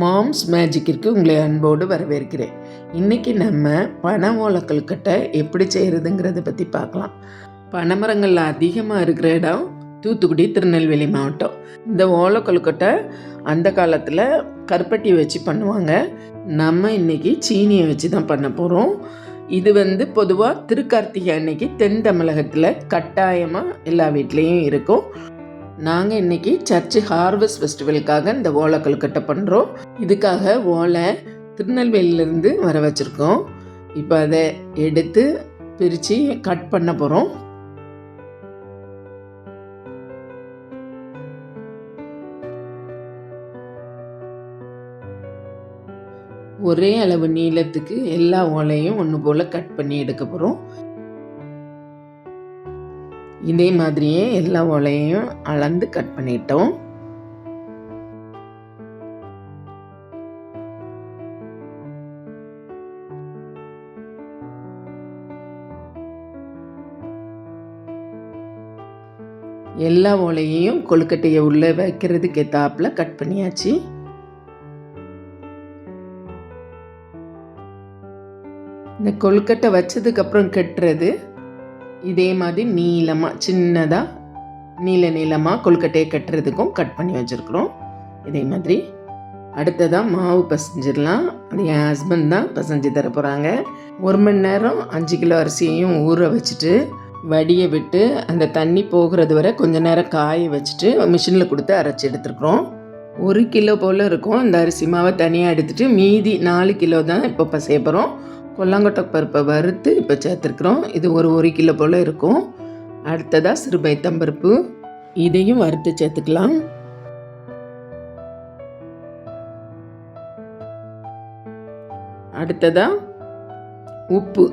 Moms மேஜிக்கிற்கு உங்களை அன்போடு வரவேற்கிறேன். இன்றைக்கி நம்ம பனை ஓலக்கல்கட்டை எப்படி செய்கிறதுங்கிறத பற்றி பார்க்கலாம். பனைமரங்கள் அதிகமாக இருக்கிற இடம் தூத்துக்குடி திருநெல்வேலி மாவட்டம். இந்த ஓலக்கல்கட்டை அந்த காலத்தில் கருப்பட்டி வச்சு பண்ணுவாங்க. நம்ம இன்றைக்கி சீனியை வச்சு தான் பண்ண போகிறோம் இது வந்து பொதுவாக திருக்கார்த்திகை அன்னைக்கு தென் தமிழகத்தில் கட்டாயமாக எல்லா வீட்லேயும் இருக்கும். நாங்கள் இன்றைக்கி சர்ச்சு ஹார்வெஸ்ட் ஃபெஸ்டிவலுக்காக இந்த ஓலை கல்கட்டை பண்ணுறோம் இதுக்காக ஓலை திருநெல்வேலியிலேருந்து வர வச்சுருக்கோம். இப்போ அதை எடுத்து பிரித்து கட் பண்ண போகிறோம் ஒரே அளவு நீளத்துக்கு எல்லா ஓலையும் ஒன்று போல் கட் பண்ணி எடுக்க போகிறோம் இதே மாதிரியே எல்லா ஓலையையும் அளந்து கட் பண்ணிட்டோம். எல்லா ஓலையையும் கொழுக்கட்டையை உள்ளே வைக்கிறதுக்கு ஏத்தாப்புல கட் பண்ணியாச்சு. இந்த கொழுக்கட்டை வச்சதுக்கப்புறம் கட்டுறது இதே மாதிரி நீளமாக சின்னதாக நீள நீளமாக கொழுக்கட்டையை கட்டுறதுக்கும் கட் பண்ணி வச்சுருக்குறோம். இதே மாதிரி அடுத்ததாக மாவு பசஞ்சிடலாம். அது என் ஹஸ்பண்ட் தான் பசஞ்சு தர போகிறாங்க ஒரு மணி நேரம் அஞ்சு கிலோ அரிசியையும் ஊற வச்சுட்டு வடியை விட்டு அந்த தண்ணி போகிறது வரை கொஞ்ச நேரம் காய வச்சுட்டு மிஷினில் கொடுத்து அரைச்சி எடுத்துருக்குறோம். ஒரு கிலோ போல் இருக்கும். இந்த அரிசி மாவை தனியாக எடுத்துகிட்டு மீதி நாலு கிலோ தான் இப்போ பசைய போகிறோம் கொல்லாங்கொட்டை பருப்பை வறுத்து இப்போ சேர்த்துருக்குறோம். இது ஒரு ஒரு கிலோ போல் இருக்கும். அடுத்ததாக சிறுபைத்தம்பருப்பு இதையும் வறுத்து சேர்த்துக்கலாம். அடுத்ததாக உப்பு.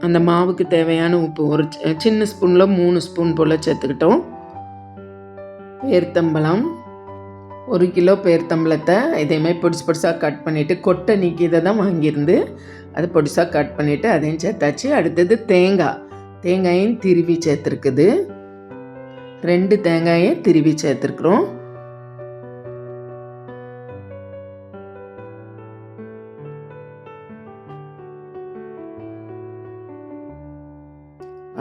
அந்த மாவுக்கு தேவையான உப்பு. ஒரு சின்ன ஸ்பூனில் மூணு ஸ்பூன் போல் சேர்த்துக்கிட்டோம். பேர்த்தம்பழம். ஒரு கிலோ பேர்த்தம்பளத்தை இதேமாதிரி பொடிசு பொடிசாக கட் பண்ணிவிட்டு கொட்டை நீக்கியதை தான் வாங்கியிருந்து அது பொடிசாக கட் பண்ணிவிட்டு அதையும் சேர்த்தாச்சு. அடுத்தது தேங்காய் தேங்காயும் திருவி சேர்த்துருக்குது. ரெண்டு தேங்காயை திருவி சேர்த்துருக்குறோம்.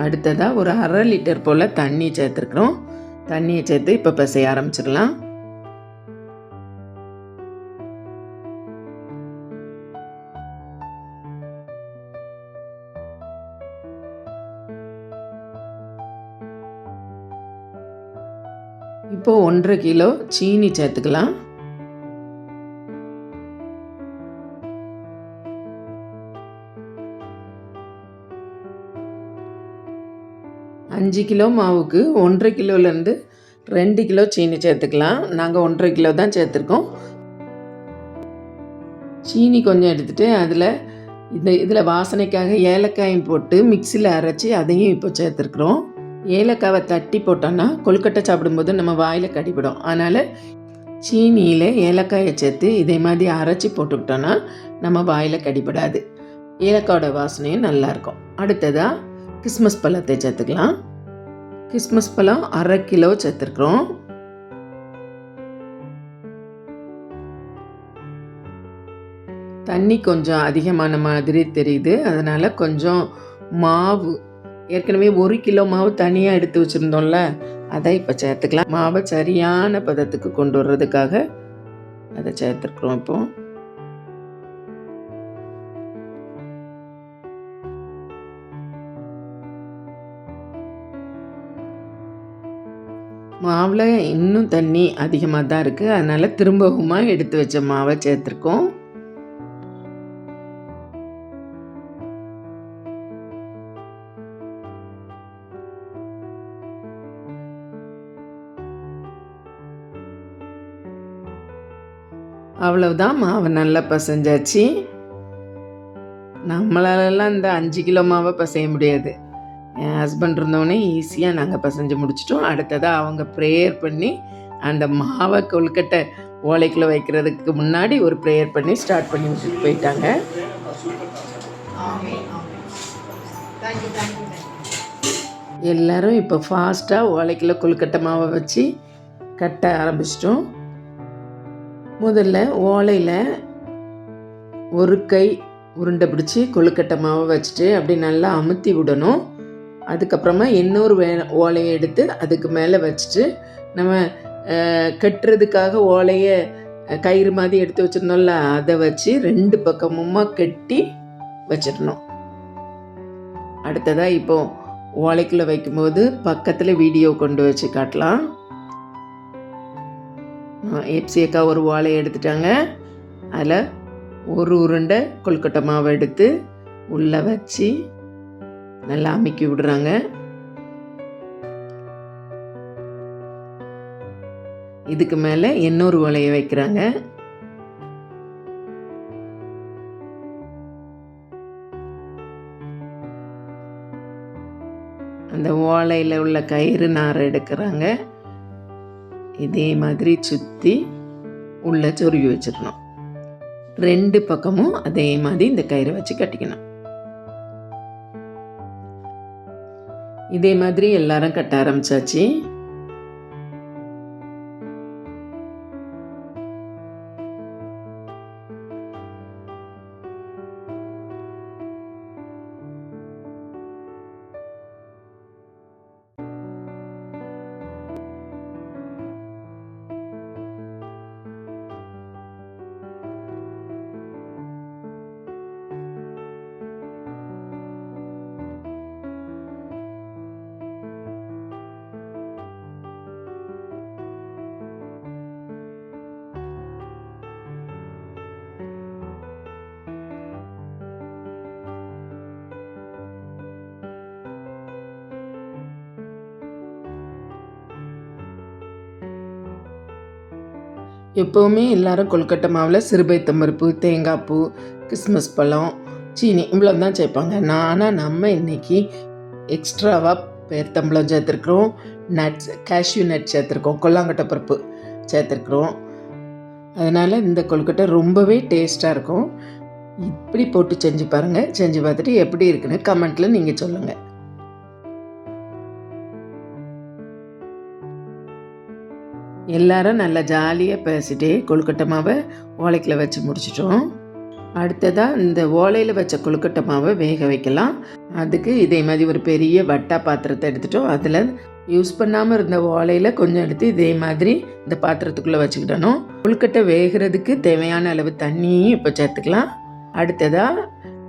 அடுத்ததாக ஒரு அரை லிட்டர் போல் தண்ணி சேர்த்துருக்குறோம். தண்ணியை சேர்த்து இப்போ பிசைய ஆரம்பிச்சிடலாம். இப்போ ஒன்றரை கிலோ சீனி சேர்த்துக்கலாம். அஞ்சு கிலோ மாவுக்கு ஒன்றரை கிலோலேருந்து ரெண்டு கிலோ சீனி சேர்த்துக்கலாம். நாங்கள் ஒன்றரை கிலோ தான் சேர்த்துருக்கோம். சீனி கொஞ்சம் எடுத்துகிட்டு அதில் இந்த இதில் வாசனைக்காக ஏலக்காயும் போட்டு மிக்சியில் அரைச்சி அதையும் இப்போ சேர்த்துருக்குறோம். ஏலக்காவை தட்டி போட்டோன்னா கொழுக்கட்டை சாப்பிடும்போது நம்ம வாயில் கடிபடும். அதனால் சீனியில் ஏலக்காயை சேர்த்து இதே மாதிரி அரைச்சி போட்டுக்கிட்டோன்னா நம்ம வாயில் கடிபடாது. ஏலக்காயோட வாசனையும் நல்லாயிருக்கும் அடுத்ததாக கிறிஸ்மஸ் பழத்தை சேர்த்துக்கலாம். கிறிஸ்மஸ் பழம் அரை கிலோ சேர்த்துருக்குறோம். தண்ணி கொஞ்சம் அதிகமான மாதிரி தெரியுது. அதனால் கொஞ்சம் மாவு ஏற்கனவே ஒரு கிலோ மாவு தனியாக எடுத்து வச்சுருந்தோம்ல அதை இப்போ சேர்த்துக்கலாம். மாவை சரியான பதத்துக்கு கொண்டு வர்றதுக்காக அதை சேர்த்துருக்குறோம் இப்போ. மாவில் இன்னும் தண்ணி அதிகமாக தான் இருக்குது அதனால் திரும்பவுமா எடுத்து வச்ச மாவை சேர்த்துருக்கோம். அவ்வளவுதான் மாவை நல்லா பசைஞ்சாச்சு. நம்மளாலலாம் இந்த அஞ்சு கிலோ மாவை பசைய முடியாது. என் ஹஸ்பண்ட் இருந்தோடனே ஈஸியாக நாங்கள் பசைஞ்சு முடிச்சிட்டோம். அடுத்ததாக அவங்க ப்ரேயர் பண்ணி அந்த மாவை கொழுக்கட்டை ஓலைக்குள்ளே வைக்கிறதுக்கு முன்னாடி ஒரு ப்ரேயர் பண்ணி ஸ்டார்ட் பண்ணி விட்டுட்டு போயிட்டாங்க. எல்லாரும் இப்போ ஃபாஸ்ட்டாக ஓலைக்குள்ள கொழுக்கட்டை மாவை வச்சு கட்ட ஆரம்பிச்சிட்டோம். முதல்ல ஓலையில் ஒரு கை உருண்டை பிடிச்சி கொழுக்கட்டை மாவை வச்சுட்டு அப்படி நல்லா அமுத்தி விடணும். அதுக்கப்புறமா இன்னொரு வே ஓலையை எடுத்து அதுக்கு மேலே வச்சுட்டு நம்ம கட்டுறதுக்காக ஓலையை கயிறு மாதிரி எடுத்து வச்சிருந்தோம்ல அதை வச்சு ரெண்டு பக்கமுமா கட்டி வச்சிடணும். அடுத்ததாக இப்போ ஓலைக்குள்ளே வைக்கும்போது பக்கத்தில் வீடியோ கொண்டு வச்சு காட்டலாம். ஏப்சி அக்கா ஒரு ஓலையை எடுத்துட்டாங்க. அதில் ஒரு உருண்டை கொல்கட்டை மாவை எடுத்து உள்ளே வச்சு நல்லா அமுக்கி விடுறாங்க. இதுக்கு மேலே இன்னொரு ஓலையை வைக்கிறாங்க. அந்த ஓலையில் உள்ள கயிறு நார் எடுக்கிறாங்க. இதே மாதிரி சுற்றி உள்ள சொருகி வச்சிடணும். ரெண்டு பக்கமும் அதே மாதிரி இந்த கயிறை வச்சு கட்டிக்கணும். இதே மாதிரி எல்லாரும் கட்ட ஆரம்பிச்சாச்சு. எப்போவுமே எல்லாரும் கொழுக்கட்டை மாவில் சிறுபைத்தம்பருப்பு தேங்காய் பூ கிறிஸ்மஸ் பழம் சீனி இவ்வளோ தான் சேர்ப்பாங்க. நான் ஆனால் நம்ம இன்னைக்கு எக்ஸ்ட்ராவாக பேர்த்தம்பளம் சேர்த்துருக்குறோம். நட்ஸ் கேஷ்யூ நட் சேர்த்துருக்கோம். கொல்லாங்கட்டை பருப்பு சேர்த்துருக்குறோம். அதனால் இந்த கொழுக்கட்டை ரொம்பவே டேஸ்ட்டாக இருக்கும். இப்படி போட்டு செஞ்சு பாருங்கள் செஞ்சு பார்த்துட்டு எப்படி இருக்குன்னு கமெண்ட்டில் நீங்கள் சொல்லுங்கள் எல்லாரும் நல்லா ஜாலியாக பேசிட்டே கொழுக்கட்டை மாவை ஓலைக்கில் வச்சு முடிச்சிட்டோம். அடுத்ததாக இந்த ஓலையில் வச்ச கொழுக்கட்டை மாவை வேக வைக்கலாம். அதுக்கு இதே மாதிரி ஒரு பெரிய வட்டா பாத்திரத்தை எடுத்துட்டோம். அதில் யூஸ் பண்ணாமல் இருந்த ஓலையில் கொஞ்சம் எடுத்து இதே மாதிரி இந்த பாத்திரத்துக்குள்ளே வச்சுக்கிடணும். கொழுக்கட்டை வேகிறதுக்கு தேவையான அளவு தண்ணியும் இப்போ சேர்த்துக்கலாம். அடுத்ததாக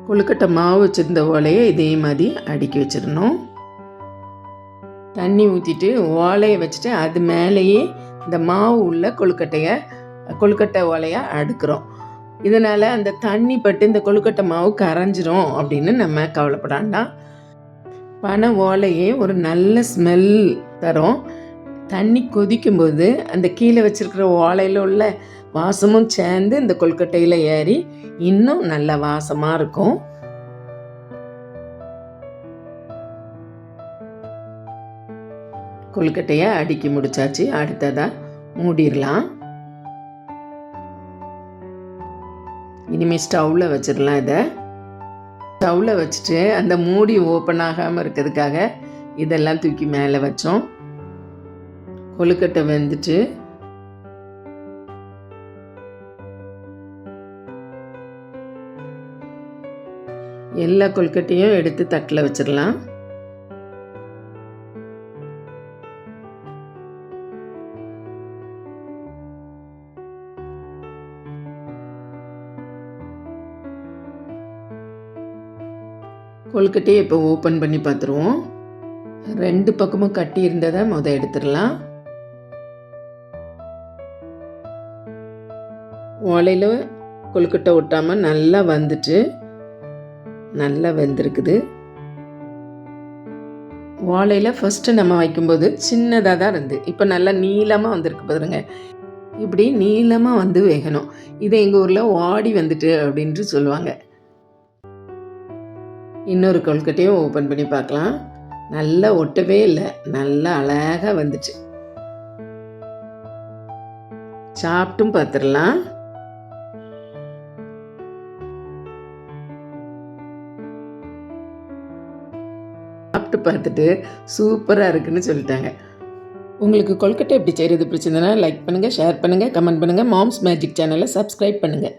கொழுக்கட்டை மாவு வச்சுருந்த ஓலையை இதே மாதிரி அடுக்கி வச்சிடணும். தண்ணி ஊற்றிட்டு ஓலையை வச்சுட்டு அது மேலேயே இந்த மாவு உள்ள கொழுக்கட்டையை கொழுக்கட்டை ஓலையாக அடுக்கிறோம். இதனால் அந்த தண்ணி பட்டு இந்த கொழுக்கட்டை மாவு கரைஞ்சிரும் அப்படின்னு நம்ம கவலைப்படாண்டாம் பனை ஓலையே ஒரு நல்ல ஸ்மெல் தரும். தண்ணி கொதிக்கும்போது அந்த கீழே வச்சுருக்கிற ஓலையில் உள்ள வாசமும் சேர்ந்து இந்த கொழுக்கட்டையில் ஏறி இன்னும் நல்ல வாசமாக இருக்கும். கொழுக்கட்டையை அடுக்கி முடிச்சாச்சு. அடுத்ததாக மூடிடலாம். இனிமேல் ஸ்டவ்வில் வச்சிடலாம் இதை. ஸ்டவ்வில் வச்சுட்டு அந்த மூடி ஓப்பன் ஆகாமல் இருக்கிறதுக்காக இதெல்லாம் தூக்கி மேலே வச்சோம். கொழுக்கட்டை வெந்துட்டு எல்லா கொழுக்கட்டையும் எடுத்து தட்டில் வச்சிடலாம். கொழுக்கட்டையை இப்போ ஓப்பன் பண்ணி பார்த்துருவோம். ரெண்டு பக்கமும் கட்டி இருந்ததை முத எடுத்துடலாம். ஓலையில் கொழுக்கட்டை ஒட்டாமல் நல்லா வந்துட்டு நல்லா வெந்திருக்குது. ஓலையில் ஃபஸ்ட்டு நம்ம வைக்கும்போது சின்னதாக தான் இருந்து. இப்போ நல்லா நீளமாக வந்திருக்கு பாருங்க. இப்படி நீளமாக வந்து வேகணும். இது எங்கள் ஊரில் வாடி வந்துட்டு அப்படின்ட்டு சொல்லுவாங்க. இன்னொரு கொழுக்கட்டையும் ஓப்பன் பண்ணி பார்க்கலாம். நல்லா ஒட்டவே இல்லை. நல்லா அழகாக வந்துச்சு. சாப்பிட்டும் பார்த்துடலாம் சாப்பிட்டு பார்த்துட்டு சூப்பராக இருக்குன்னு சொல்லிட்டாங்க. உங்களுக்கு கொல்கட்டை எப்படி செய்கிறது பிடிச்சிருந்தனா லைக் பண்ணுங்கள் ஷேர் பண்ணுங்கள் கமெண்ட் பண்ணுங்கள் மாம்ஸ் மேஜிக் சேனலை சப்ஸ்கிரைப் பண்ணுங்கள்